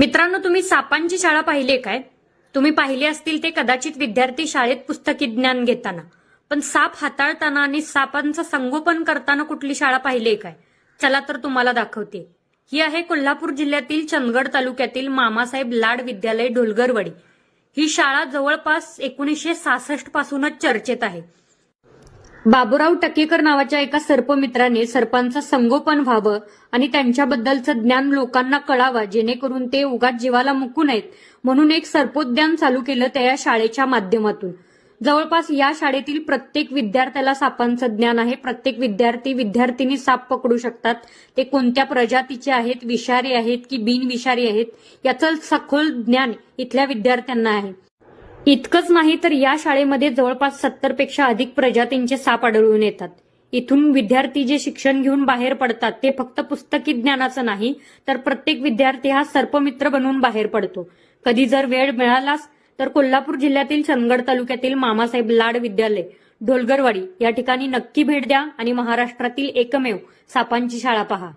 मित्रांनो तुम्ही सापांची शाळा पाहिली काय? तुम्ही पाहिले असतील ते कदाचित विद्यार्थी शाळेत पुस्तकी ज्ञान घेताना. पण साप हाताळताना आणि सापांचं संगोपन करताना कुठली शाळा पाहिली आहे काय? चला तर तुम्हाला दाखवते. ही आहे कोल्हापूर जिल्ह्यातील चंदगड तालुक्यातील मामासाहेब लाड विद्यालय ढोलगरवाडी. ही शाळा जवळपास एकोणीसशे सासष्ट पासूनच चर्चेत आहे. बाबूराव टकेकर नावाच्या एका सर्पमित्राने सर्पांचं संगोपन व्हावं आणि त्यांच्याबद्दलचं ज्ञान लोकांना कळावं जेणेकरून ते उगाच जीवाला मुकू नयेत म्हणून एक सर्पोद्यान चालू केलं त्या या शाळेच्या माध्यमातून. जवळपास या शाळेतील प्रत्येक विद्यार्थ्याला सापांचं ज्ञान आहे. प्रत्येक विद्यार्थी विद्यार्थिनी साप पकडू शकतात. ते कोणत्या प्रजातीचे आहेत विषारी आहेत की बिनविषारी आहेत याचं सखोल ज्ञान इथल्या विद्यार्थ्यांना आहे. इतकंच नाही तर या शाळेमध्ये जवळपास सत्तरपेक्षा अधिक प्रजातींचे साप आढळून येतात. इथून विद्यार्थी जे शिक्षण घेऊन बाहेर पडतात ते फक्त पुस्तकी ज्ञानाचं नाही तर प्रत्येक विद्यार्थी हा सर्पमित्र बनून बाहेर पडतो. कधी जर वेळ मिळालाच तर कोल्हापूर जिल्ह्यातील चंदगड तालुक्यातील मामासाहेब लाड विद्यालय ढोलगरवाडी या ठिकाणी नक्की भेट द्या आणि महाराष्ट्रातील एकमेव सापांची शाळा पहा.